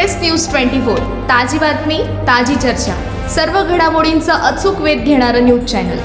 Express news twenty four ताजी बातमी ताजी चर्चा. सर्व घडामोडींचा अचूक वेध घेणारं न्यूज चॅनल.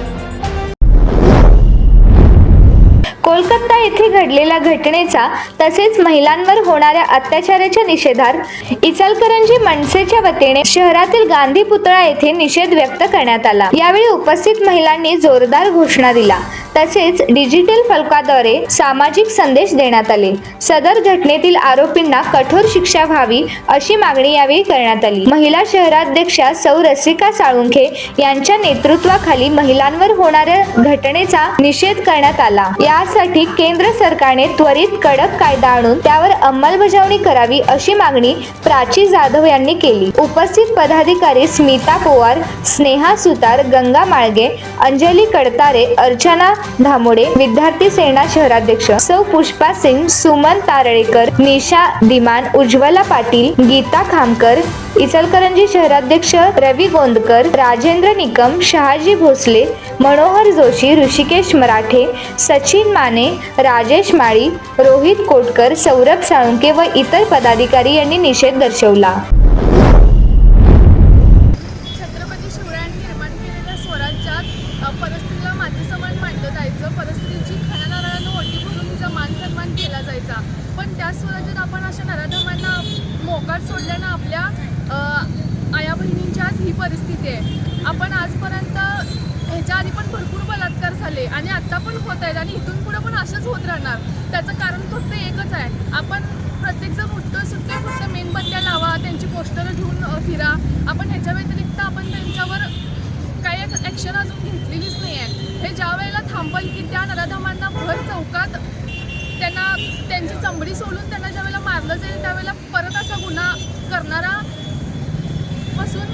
कोलकाता येथे घडलेल्या घटनेचा तसेच महिलांवर होणाऱ्या अत्याचाराच्या निषेधार्थ इचलकरंजी मनसेच्या वतीने शहरातील गांधी पुतळा येथे निषेध व्यक्त करण्यात आला. यावेळी उपस्थित महिलांनी जोरदार घोषणा दिला तसेच डिजिटल फलकाद्वारे सामाजिक संदेश देण्यात आले. सदर घटनेतील आरोपींना कठोर शिक्षा व्हावी अशी मागणी यावेळी करण्यात आली. महिला शहराध्यक्षा सौ रसिका साळुंखे यांच्या नेतृत्वाखाली महिलांवर होणाऱ्या घटनेचा निषेध करण्यात आला. यासाठी केंद्र सरकारने त्वरित कडक कायदा आणून त्यावर अंमलबजावणी करावी अशी मागणी प्राची जाधव यांनी केली. उपस्थित पदाधिकारी स्मिता पोवार स्नेहा सुतार गंगा माळगे अंजली कडतारे अर्चना धामोडे विद्यार्थी सेना शहराध्यक्ष सौ पुष्पा सिंग सुमन तारळेकर निशा दिमान उज्ज्वला पाटील गीता खामकर इचलकरंजी शहराध्यक्ष रवी गोंदकर राजेंद्र निकम शहाजी भोसले मनोहर जोशी ऋषिकेश मराठे सचिन माने राजेश माळी रोहित कोटकर सौरभ साळुंके व इतर पदाधिकारी यांनी निषेध दर्शवला. छत्रपती निर्माण केलेल्या स्वराज्यात अ, परिस्थितीला मातीसमान मांडलं जायचं परिस्थितीची खऱ्या नारळानं ओटी भरून तिचा मान सन्मान केला जायचा. पण त्या स्वराज्यात आपण अशा नराधमांना मोकाट सोडल्यानं आपल्या आया बहिणींची आज ही परिस्थिती आहे. आपण आजपर्यंत ह्याच्या आधी पण भरपूर बलात्कार झाले आणि आत्ता पण होत आहेत आणि इथून पुढे पण असंच होत राहणार. त्याचं कारण फक्त एकच आहे. आपण प्रत्येकजण उठतो सुटतो फक्त मेणबत्त्या लावा घेऊन फिरा. आपण ह्याच्या व्यतिरिक्त आपण त्यांच्यावर काही ॲक्शन अजून घेतलेलीच नाही आहे हे ज्या वेळेला थांबल की त्या नराधमांना भर चौकात त्यांना त्यांची चंबडी सोलून त्यांना ज्या वेळेला मारलं जाईल त्यावेळेला परत असा गुन्हा करणारा पासून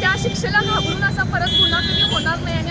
त्या शिक्षेला घाबरून असा परत गुन्हा कधी होणार नाही